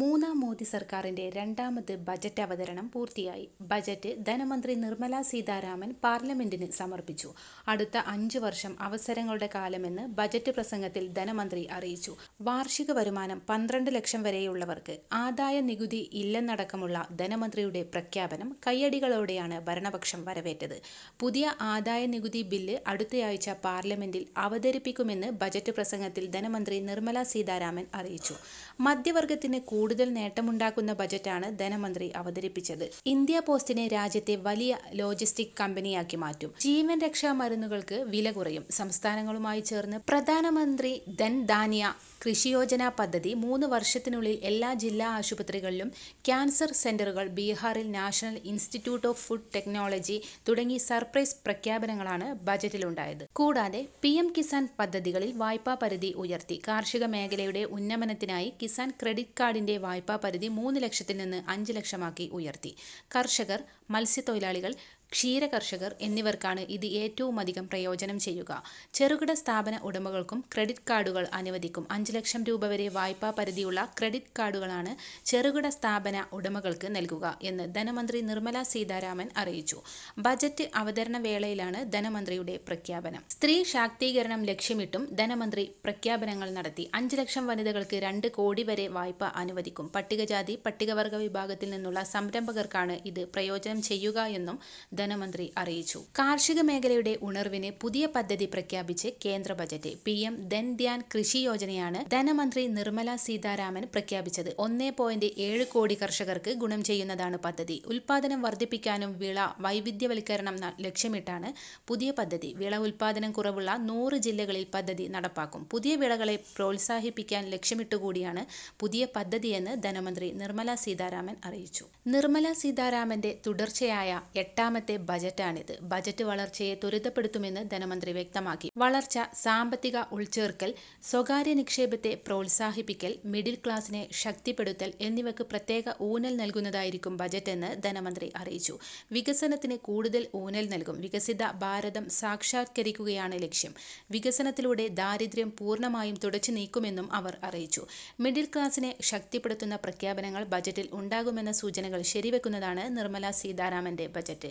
മൂന്നാം മോദി സർക്കാരിന്റെ രണ്ടാമത് ബജറ്റ് അവതരണം പൂർത്തിയായി. ബജറ്റ് ധനമന്ത്രി നിർമ്മല സീതാരാമൻ പാർലമെന്റിന് സമർപ്പിച്ചു. അടുത്ത അഞ്ച് വർഷം അവസരങ്ങളുടെ കാലമെന്ന് ബജറ്റ് പ്രസംഗത്തിൽ ധനമന്ത്രി അറിയിച്ചു. വാർഷിക വരുമാനം പന്ത്രണ്ട് ലക്ഷം വരെയുള്ളവർക്ക് ആദായ നികുതി ഇല്ലെന്നടക്കമുള്ള ധനമന്ത്രിയുടെ പ്രഖ്യാപനം കയ്യടികളോടെയാണ് ഭരണപക്ഷം വരവേറ്റത്. പുതിയ ആദായ നികുതി ബില്ല് അടുത്തയാഴ്ച പാർലമെന്റിൽ അവതരിപ്പിക്കുമെന്ന് ബജറ്റ് പ്രസംഗത്തിൽ ധനമന്ത്രി നിർമ്മല സീതാരാമൻ അറിയിച്ചു. മധ്യവർഗത്തിന് കൂടുതൽ നേട്ടമുണ്ടാക്കുന്ന ബജറ്റാണ് ധനമന്ത്രി അവതരിപ്പിച്ചത്. ഇന്ത്യ പോസ്റ്റിനെ രാജ്യത്തെ വലിയ ലോജിസ്റ്റിക് കമ്പനിയാക്കി മാറ്റും. ജീവൻ രക്ഷാ മരുന്നുകൾക്ക് വില കുറയും. സംസ്ഥാനങ്ങളുമായി ചേർന്ന് പ്രധാനമന്ത്രി ധൻ ധാന്യ കൃഷിയോജന പദ്ധതി മൂന്ന് വർഷത്തിനുള്ളിൽ എല്ലാ ജില്ലാ ആശുപത്രികളിലും ക്യാൻസർ സെന്ററുകൾ ബീഹാറിൽ national institute of food technology തുടങ്ങി സർപ്രൈസ് പ്രഖ്യാപനങ്ങളാണ് ബജറ്റിലുണ്ടായത്. കൂടാതെ പി എം കിസാൻ പദ്ധതികളിൽ വായ്പാ പരിധി ഉയർത്തി. കാർഷിക മേഖലയുടെ ഉന്നമനത്തിനായി കിസാൻ ക്രെഡിറ്റ് കാർഡിന്റെ വായ്പാ പരിധി മൂന്ന് ലക്ഷത്തിൽ നിന്ന് അഞ്ച് ലക്ഷമാക്കി ഉയർത്തി. കർഷകർ മത്സ്യത്തൊഴിലാളികൾ ക്ഷീര കർഷകർ എന്നിവർക്കാണ് ഇത് ഏറ്റവും അധികം പ്രയോജനം ചെയ്യുക. ചെറുകിട സ്ഥാപന ഉടമകൾക്കും ക്രെഡിറ്റ് കാർഡുകൾ അനുവദിക്കും. അഞ്ച് ലക്ഷം രൂപ വരെ വായ്പാ പരിധിയുള്ള ക്രെഡിറ്റ് കാർഡുകളാണ് ചെറുകിട സ്ഥാപന ഉടമകൾക്ക് നൽകുക എന്ന് ധനമന്ത്രി നിർമ്മല സീതാരാമൻ അറിയിച്ചു. ബജറ്റ് അവതരണ വേളയിലാണ് ധനമന്ത്രിയുടെ പ്രഖ്യാപനം. സ്ത്രീ ശാക്തീകരണം ലക്ഷ്യമിട്ടും ധനമന്ത്രി പ്രഖ്യാപനങ്ങൾ നടത്തി. അഞ്ച് ലക്ഷം വനിതകൾക്ക് രണ്ട് കോടി വരെ വായ്പ അനുവദിക്കും. പട്ടികജാതി പട്ടികവർഗ വിഭാഗത്തിൽ നിന്നുള്ള സംരംഭകർക്കാണ് ഇത് പ്രയോജനം ചെയ്യുക എന്നും ധനമന്ത്രി അറിയിച്ചു. കാർഷിക മേഖലയുടെ ഉണർവിന് പുതിയ പദ്ധതി പ്രഖ്യാപിച്ച് കേന്ദ്ര budget. P M Dhan Dhyan Krishi യോജനയാണ് ധനമന്ത്രി നിർമ്മല സീതാരാമൻ പ്രഖ്യാപിച്ചത്. ഒന്നേ പോയിന്റ് ഏഴ് കോടി കർഷകർക്ക് ഗുണം ചെയ്യുന്നതാണ് പദ്ധതി. ഉൽപാദനം വർദ്ധിപ്പിക്കാനും വിള വൈവിധ്യവൽക്കരണം ലക്ഷ്യമിട്ടാണ് പുതിയ പദ്ധതി. വിള ഉൽപാദനം കുറവുള്ള നൂറ് ജില്ലകളിൽ പദ്ധതി നടപ്പാക്കും. പുതിയ വിളകളെ പ്രോത്സാഹിപ്പിക്കാൻ ലക്ഷ്യമിട്ടുകൂടിയാണ് പുതിയ പദ്ധതിയെന്ന് ധനമന്ത്രി നിർമ്മല സീതാരാമൻ അറിയിച്ചു. നിർമ്മല സീതാരാമന്റെ തുടർച്ചയായ എട്ടാമത്തെ വർഷത്തെ ബജറ്റാണിത്. ബജറ്റ് വളർച്ചയെ ത്വരിതപ്പെടുത്തുമെന്ന് ധനമന്ത്രി വ്യക്തമാക്കി. വളർച്ച സാമ്പത്തിക ഉൾച്ചേർക്കൽ സ്വകാര്യ നിക്ഷേപത്തെ പ്രോത്സാഹിപ്പിക്കൽ മിഡിൽ ക്ലാസിനെ ശക്തിപ്പെടുത്തൽ എന്നിവയ്ക്ക് പ്രത്യേക ഊന്നൽ നൽകുന്നതായിരിക്കും ബജറ്റെന്ന് ധനമന്ത്രി അറിയിച്ചു. വികസനത്തിന് കൂടുതൽ ഊന്നൽ നൽകും. വികസിത ഭാരതം സാക്ഷാത്കരിക്കുകയാണ് ലക്ഷ്യം. വികസനത്തിലൂടെ ദാരിദ്ര്യം പൂർണമായും തുടച്ചു നീക്കുമെന്നും അവർ അറിയിച്ചു. മിഡിൽ ക്ലാസിനെ ശക്തിപ്പെടുത്തുന്ന പ്രഖ്യാപനങ്ങൾ ബജറ്റിൽ ഉണ്ടാകുമെന്ന സൂചനകൾ ശരിവെക്കുന്നതാണ് നിർമ്മല സീതാരാമന്റെ ബജറ്റ്.